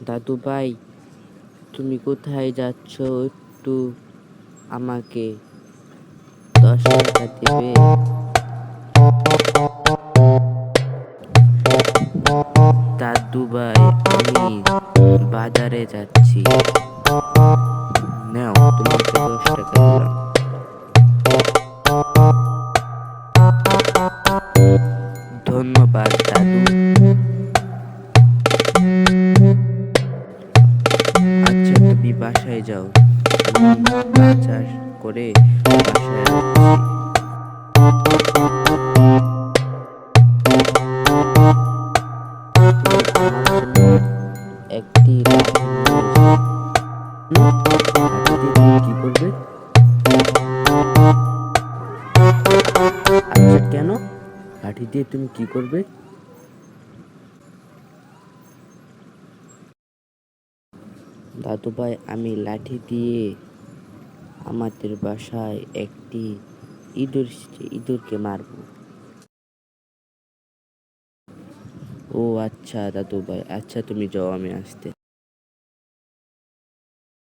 দাদু ভাই তুমি কোথায় যাচ্ছ একটু আমাকে দশ টাকা দেবে? দাদু ভাই আমি বাজারে যাচ্ছি। নাও, তোমাকে দশ টাকা দিলাম। ধন্যবাদ, দাদু। তুমি বাসায় যাও। বাজার করে একটি কি করবে? আচ্ছা কেন? লাঠি দিয়ে তুমি কি করবে? দাদু ভাই আমি লাঠি দিয়ে আমাদের বাসায় একটি ইঁদুর ইঁদুরকে মারব। ও আচ্ছা দাদু ভাই আচ্ছা তুমি যাও, আমি আসতে।